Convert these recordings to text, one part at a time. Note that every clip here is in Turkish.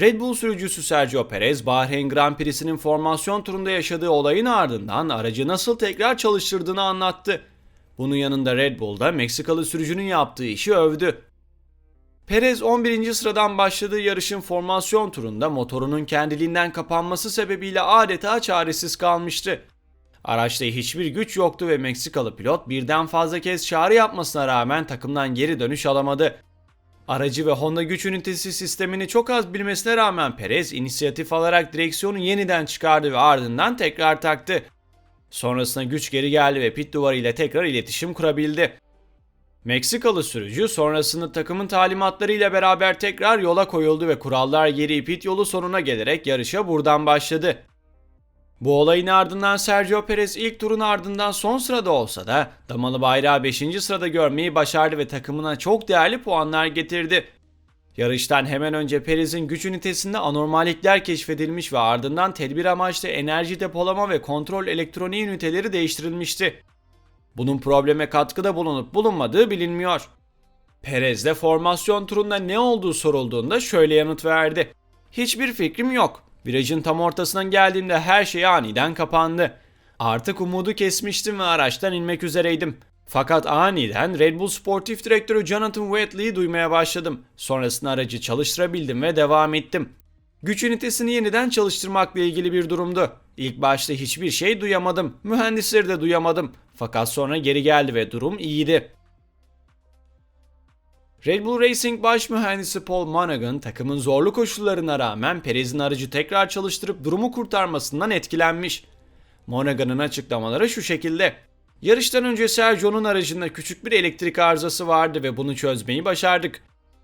Red Bull sürücüsü Sergio Perez, Bahreyn Grand Prix'sinin formasyon turunda yaşadığı olayın ardından aracı nasıl tekrar çalıştırdığını anlattı. Bunun yanında Red Bull'da Meksikalı sürücünün yaptığı işi övdü. Perez 11. sıradan başladığı yarışın formasyon turunda motorunun kendiliğinden kapanması sebebiyle adeta çaresiz kalmıştı. Araçta hiçbir güç yoktu ve Meksikalı pilot birden fazla kez çağrı yapmasına rağmen takımdan geri dönüş alamadı. Aracı ve Honda güç ünitesi sistemini çok az bilmesine rağmen Perez inisiyatif alarak direksiyonu yeniden çıkardı ve ardından tekrar taktı. Sonrasında güç geri geldi ve pit duvarı ile tekrar iletişim kurabildi. Meksikalı sürücü sonrasında takımın talimatlarıyla beraber tekrar yola koyuldu ve kurallar gereği pit yolu sonuna gelerek yarışa buradan başladı. Bu olayın ardından Sergio Perez ilk turun ardından son sırada olsa da damalı bayrağı 5. sırada görmeyi başardı ve takımına çok değerli puanlar getirdi. Yarıştan hemen önce Perez'in güç ünitesinde anormallikler keşfedilmiş ve ardından tedbir amaçlı enerji depolama ve kontrol elektroniği üniteleri değiştirilmişti. Bunun probleme katkıda bulunup bulunmadığı bilinmiyor. Perez de formasyon turunda ne olduğu sorulduğunda şöyle yanıt verdi. Hiçbir fikrim yok. Virajın tam ortasından geldiğimde her şey aniden kapandı. Artık umudu kesmiştim ve araçtan inmek üzereydim. Fakat aniden Red Bull sportif direktörü Jonathan Whatley'i duymaya başladım. Sonrasında aracı çalıştırabildim ve devam ettim. Güç ünitesini yeniden çalıştırmakla ilgili bir durumdu. İlk başta hiçbir şey duyamadım. Mühendisleri de duyamadım. Fakat sonra geri geldi ve durum iyiydi. Red Bull Racing baş mühendisi Paul Monaghan takımın zorlu koşullarına rağmen Perez'in aracı tekrar çalıştırıp durumu kurtarmasından etkilenmiş. Monaghan'ın açıklamaları şu şekilde. Yarıştan önce Sergio'nun aracında küçük bir elektrik arızası vardı ve bunu çözmeyi başardık.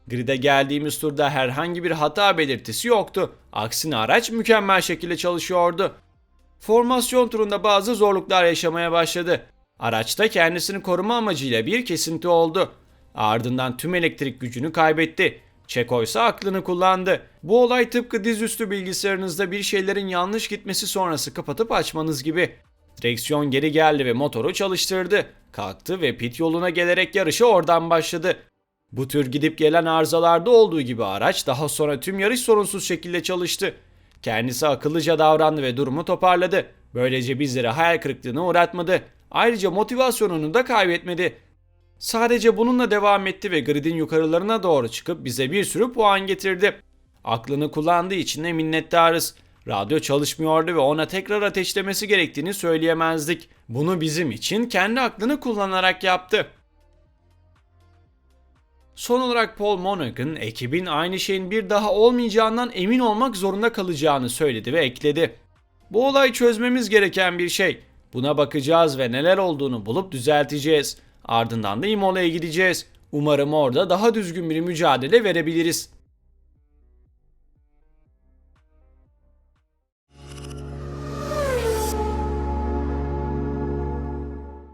Grid'e geldiğimiz turda herhangi bir hata belirtisi yoktu. Aksine araç mükemmel şekilde çalışıyordu. Formasyon turunda bazı zorluklar yaşamaya başladı. Araçta kendisini koruma amacıyla bir kesinti oldu. Ardından tüm elektrik gücünü kaybetti. Çeko ise aklını kullandı. Bu olay tıpkı dizüstü bilgisayarınızda bir şeylerin yanlış gitmesi sonrası kapatıp açmanız gibi. Direksiyon geri geldi ve motoru çalıştırdı. Kalktı ve pit yoluna gelerek yarışı oradan başladı. Bu tür gidip gelen arızalarda olduğu gibi araç daha sonra tüm yarış sorunsuz şekilde çalıştı. Kendisi akıllıca davrandı ve durumu toparladı. Böylece bizleri hayal kırıklığına uğratmadı. Ayrıca motivasyonunu da kaybetmedi. Sadece bununla devam etti ve gridin yukarılarına doğru çıkıp bize bir sürü puan getirdi. Aklını kullandığı için de minnettarız. Radyo çalışmıyordu ve ona tekrar ateşlemesi gerektiğini söyleyemezdik. Bunu bizim için kendi aklını kullanarak yaptı. Son olarak Paul Monaghan ekibin aynı şeyin bir daha olmayacağından emin olmak zorunda kalacağını söyledi ve ekledi. Bu olay çözmemiz gereken bir şey. Buna bakacağız ve neler olduğunu bulup düzelteceğiz. Ardından da Imola'ya gideceğiz. Umarım orada daha düzgün bir mücadele verebiliriz.